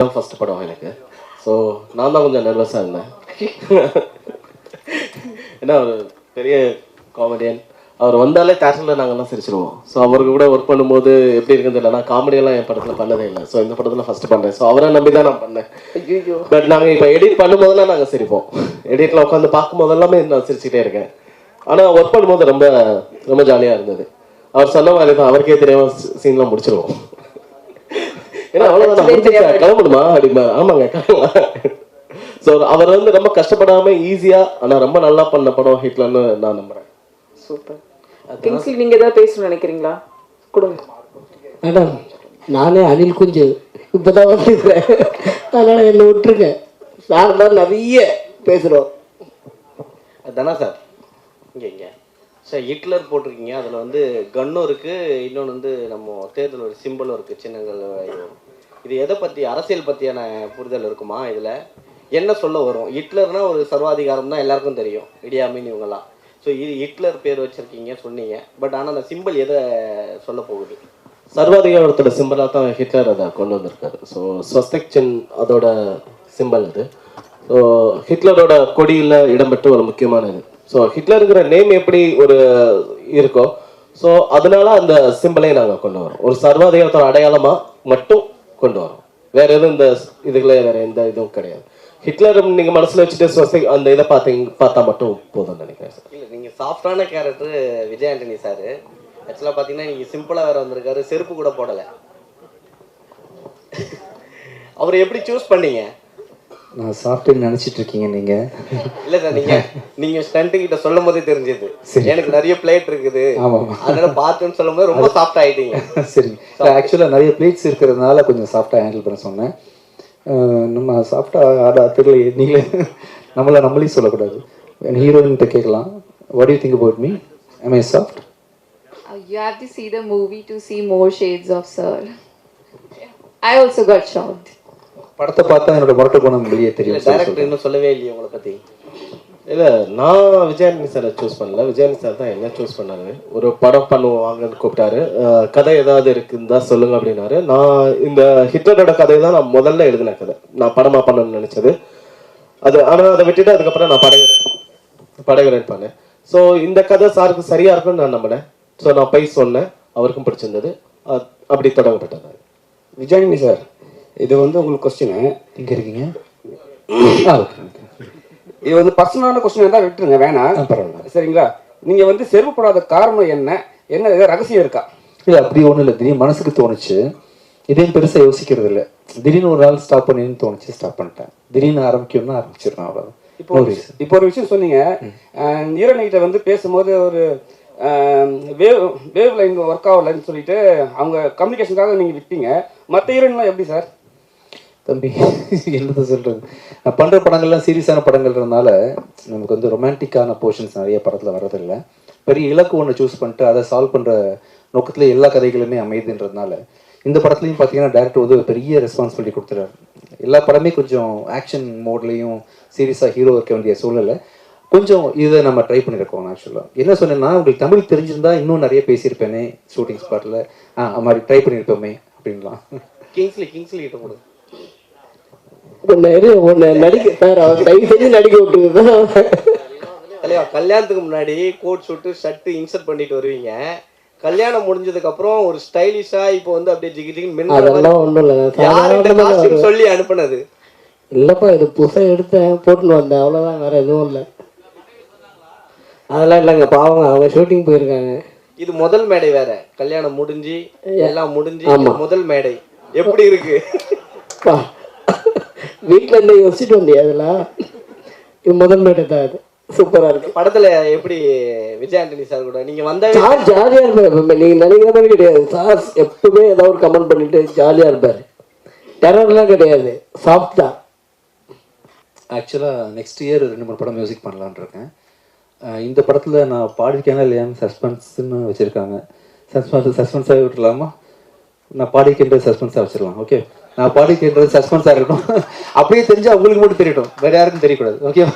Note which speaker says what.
Speaker 1: தான் ஃபர்ஸ்ட் படம் எனக்கு. ஸோ நான் தான் கொஞ்சம் நர்வஸாக இருந்தேன். ஏன்னா ஒரு பெரிய காமெடியன் அவர் வந்தாலே தேட்டரில் நாங்கள்லாம் சிரிச்சிருவோம். ஸோ அவருக்கு கூட ஒர்க் பண்ணும்போது எப்படி இருக்குது தெரியல. நான் காமெடியெல்லாம் என் படத்தில் பண்ணதே இல்லை. ஸோ இந்த படத்தில் ஃபர்ஸ்ட் பண்ணேன் ஸோ அவரை நம்பி தான் நான் பண்ணேன். பட் நாங்கள் இப்போ எடிட் பண்ணும்போதெல்லாம் நாங்கள் சிரிப்போம். எடிட்டில் உட்காந்து பார்க்கும்போது எல்லாமே நான் சிரிச்சுட்டே இருக்கேன். ஆனால் ஒர்க் பண்ணும்போது ரொம்ப ரொம்ப ஜாலியாக இருந்தது. அவர் சொன்ன மாதிரி தான் அவருக்கே தெரியாம சீன்லாம் முடிச்சிருவோம். கிளம்பணுமா அப்படிமா ஆமாங்க ஸோ அவர் வந்து ரொம்ப கஷ்டப்படாம ஈஸியா ஆனா ரொம்ப நல்லா பண்ண படம் ஹிட்லன்னு நான் நம்புறேன்.
Speaker 2: சூப்பர். கிங்ஸ்லி நீங்க ஏதாவது பேசணும்னு நினைக்கிறீங்களா? கொடுங்க.
Speaker 3: மேடம் நானே அனில் குஞ்சு. இப்போதான் வந்துருக்கிறேன். அதனால் என்னை விட்டுருங்க. நாங்கள் தான் நிறைய பேசுகிறோம்
Speaker 4: தானா சார் இங்கே இங்கே. சார் ஹிட்லர் போட்டிருக்கீங்க. அதில் வந்து கன்னும் இருக்குது இன்னொன்று வந்து நம்ம தேர்தல் ஒரு சிம்பிளும் இருக்குது சின்னங்கள் இது. எதை பற்றி அரசியல் பற்றியான புரிதல் இருக்குமா இதில்? என்ன சொல்ல வரும்? ஹிட்லர்னா ஒரு சர்வாதிகாரம் தான் எல்லாருக்கும் தெரியும். இடியாமின் இவங்கெல்லாம். ஸோ இது ஹிட்லர் பேர் வச்சுருக்கீங்க சொன்னீங்க. பட் ஆனால் அந்த சிம்பிள் எதை சொல்ல போகுது?
Speaker 1: சர்வாதிகாரத்தோட சிம்பிளாக தான் ஹிட்லர் அதை கொண்டு வந்திருக்காரு. ஸோ ஸ்வஸ்திக் சின் அதோட சிம்பிள் அது ஸோ ஹிட்லரோட கொடியில் இடம்பெற்ற ஒரு முக்கியமானது ஸோ ஹிட்லருங்கிற நேம் எப்படி ஒரு இருக்கோ ஸோ அதனால அந்த சிம்பிளை நாங்கள் கொண்டு வரோம் ஒரு சர்வாதிகாரத்தோட அடையாளமாக மட்டும் கொண்டு வரோம் வேற எதுவும் இந்த இதுல வேற எந்த இதுவும் கிடையாது. ஹிட்லர் நீங்க மனசுல வச்சுட்டு ஸ்வஸ்திக் அந்த இதை பார்த்தீங்க பார்த்தா மட்டும் போதும்னு நினைக்கிறேன் சார்.
Speaker 4: இல்லை நீங்கள் சாஃப்டான கேரக்டர் விஜய் ஆண்டனி சார். ஆக்சுவலாக பார்த்தீங்கன்னா நீங்கள் சிம்பிளாக வேற வந்திருக்காரு செருப்பு கூட போடலை. அவர் எப்படி சூஸ் பண்ணீங்க?
Speaker 5: நான் சாஃப்ட்வேர் நினைச்சிட்டு இருக்கீங்க நீங்க.
Speaker 4: இல்ல சார் நீங்க நீங்க ஸ்டண்ட் கிட்ட சொல்லும் போதே தெரிஞ்சது. எனக்கு நிறைய பிளேட் இருக்குது.
Speaker 5: ஆமா
Speaker 4: அதனால பார்த்துன்னு சொல்லும் போது ரொம்ப சாஃப்ட் ஆயிட்டீங்க.
Speaker 5: சரி. ஆக்சுவலாக நிறைய பிளேட்ஸ் இருக்கிறதுனால கொஞ்சம் சாஃப்டாக ஹேண்டில் பண்ண சொன்னேன். நம்ம சாஃப்டாக ஆடா தெரியல நீங்களே. நம்மள நம்மளையும் சொல்லக்கூடாது. ஹீரோயின்கிட்ட கேட்கலாம். What you think about me am I soft
Speaker 6: you have to see the movie to see more shades of Sir. I also got shocked.
Speaker 5: படத்தை பார்த்தா என்னோட முரட்டு குணம் வெளியே தெரியும்.
Speaker 4: டேரக்டர் இன்னும் சொல்லவே இல்லையே உங்களை பத்தி.
Speaker 1: இல்ல நான் விஜயானி சாரை சூஸ் பண்ணல. விஜயானி சார் தான் என்ன சூஸ் பண்ணாரு? ஒரு படம் பண்ணுவோம் வாங்கன்னு கூப்பிட்டாரு. கதை ஏதாவது இருக்குந்தா சொல்லுங்க அப்படின்னாரு. நான் இந்த ஹிட்லரோட கதை தான் நான் முதல்ல எழுதின கதை. நான் படமா பண்ணணும்னு நினைச்சது. அது ஆனா அதை விட்டுட்டு அதுக்கப்புறம் நான் படகு படகுறேன் பண்ணேன். ஸோ இந்த கதை சாருக்கு சரியா இருக்கும்னு நான் நம்பினேன். ஸோ நான் போய் சொன்னேன். அவருக்கும் பிடிச்சிருந்தது. அஹ் அப்படி தொடங்கப்பட்டது.
Speaker 7: விஜயானி சார் இது வந்து உங்களுக்கு கொஸ்டின்
Speaker 5: இங்கே இருக்கீங்க?
Speaker 7: இது வந்து பர்சனலான கொஸ்டின் இருந்தால் விட்டுருங்க வேணாம்.
Speaker 5: பரவாயில்ல.
Speaker 7: சரிங்களா? நீங்க வந்து செருப்பு போடாத காரணம் என்ன? என்ன ஏதாவது ரகசியம் இருக்கா?
Speaker 5: இல்லை அப்படி ஒன்றும் இல்லை. திடீர்னு மனசுக்கு தோணுச்சு. இதையும் பெருசாக யோசிக்கிறது இல்லை. திடீர்னு ஒரு நாள் ஸ்டாப் பண்ணின்னு தோணுச்சு ஸ்டாப் பண்ணிட்டேன். திடீர்னு ஆரம்பிக்கணும்னா ஆரம்பிச்சிடுறேன் அவ்வளோதான்
Speaker 7: இப்போ ஒரு இப்போ ஒரு விஷயம் சொன்னீங்க. ஈரணிகிட்ட வந்து பேசும்போது ஒரு வேவ் வேவ் லைன் ஒர்க் ஆகலைன்னு சொல்லிட்டு அவங்க கம்யூனிகேஷனுக்காக நீங்கள் விட்டீங்க. மற்ற ஹீரோயின்லாம் எப்படி சார்
Speaker 5: தம்பி என்னது சொல்கிறது நான் பண்ணுற படங்கள்லாம் சீரியஸான படங்கள்ன்றதுனால நமக்கு வந்து ரொமான்டிக்கான போர்ஷன்ஸ் நிறைய படத்தில் வர்றதில்லை. பெரிய இலக்கு ஒன்று சூஸ் பண்ணிட்டு அதை சால்வ் பண்ணுற நோக்கத்தில் எல்லா கதைகளுமே அமையுதுன்றதுனால இந்த படத்துலையும் பார்த்தீங்கன்னா டேரக்டர் வந்து ஒரு பெரிய ரெஸ்பான்சிபிலிட்டி கொடுத்துறாரு எல்லா படமே கொஞ்சம் ஆக்ஷன் மோட்லேயும் சீரியஸாக ஹீரோ இருக்க வேண்டிய சூழ்நிலை. கொஞ்சம் இதை நம்ம ட்ரை பண்ணியிருக்கோம் ஆக்சுவலாக என்ன சொன்னேன்னா உங்களுக்கு தமிழ் தெரிஞ்சிருந்தா இன்னும் நிறைய பேசியிருப்பேனே ஷூட்டிங் ஸ்பாட்டில் ஆ மாதிரி ட்ரை பண்ணியிருப்போமே அப்படின்லாம்.
Speaker 4: கிங்ஸ்லி கிங்ஸ்லி கிட்ட கொடுங்க
Speaker 3: நடிக்க சார் அவர் தயவு செஞ்சு நடிக்க விட்டுருங்க.
Speaker 4: தலைவா கல்யாணத்துக்கு முன்னாடி கோட் ஷூட்டு ஷர்ட் இன்சர்ட் பண்ணிட்டு வருவீங்க. கல்யாணம் முடிஞ்சதுக்கு அப்புறம் ஒரு ஸ்டைலிஷா இப்போ வந்து அப்படியே ஜிகி மாதிரி
Speaker 3: அதெல்லாம் ஒன்றும் இல்லை
Speaker 4: சொல்லி அனுப்புனது?
Speaker 3: இல்லைப்பா இது புதுசாக எடுத்தேன் போட்டுன்னு வந்தேன். அவ்வளோதான் வேற எதுவும் இல்லை. அதெல்லாம் இல்லைங்க பாவங்க அவங்க ஷூட்டிங் போயிருக்காங்க.
Speaker 4: இது முதல் மேடை வேற. கல்யாணம் முடிஞ்சு எல்லாம் முடிஞ்சு முதல் மேடை. எப்படி இருக்கு?
Speaker 3: வீட்டில் இருந்து யோசிச்சுட்டு வந்தியா அதெல்லாம் இது முதல் மேட்டை தான் அது சூப்பராக இருக்கு.
Speaker 4: படத்துல எப்படி விஜய் ஆண்டனி சார் கூட? நீங்க வந்தாவே
Speaker 3: சார் ஜாலியாக இருப்பார். நீங்கள் நினைக்கிற மாதிரி கிடையாது. சார் எப்பவுமே ஏதாவது ஒரு கமெண்ட் பண்ணிட்டு ஜாலியாக இருப்பார். டெரர்லாம் கிடையாது. சாஃப்ட்
Speaker 5: ஆக்சுவலாக நெக்ஸ்ட் இயர் ரெண்டு மூணு படம் மியூசிக் பண்ணலான்னு இருக்கேன். இந்த படத்தில் நான் பாடிருக்கேனா இல்லையான்னு சஸ்பென்ஸ்னு வச்சுருக்காங்க. சஸ்பென்ஸ் சஸ்பென்ஸாகவே விட்டுலாமா நான் பாடிக்கின்றது சஸ்பென்ஸாக வச்சிடலாம். ஓகே நான் பாடிக்கின்றது சஸ்பென்ஸாக இருக்கட்டும். அப்படியே தெரிஞ்சு அவங்களுக்கு மட்டும் தெரியட்டும். வேற யாருக்கும் தெரியக்கூடாது. ஓகே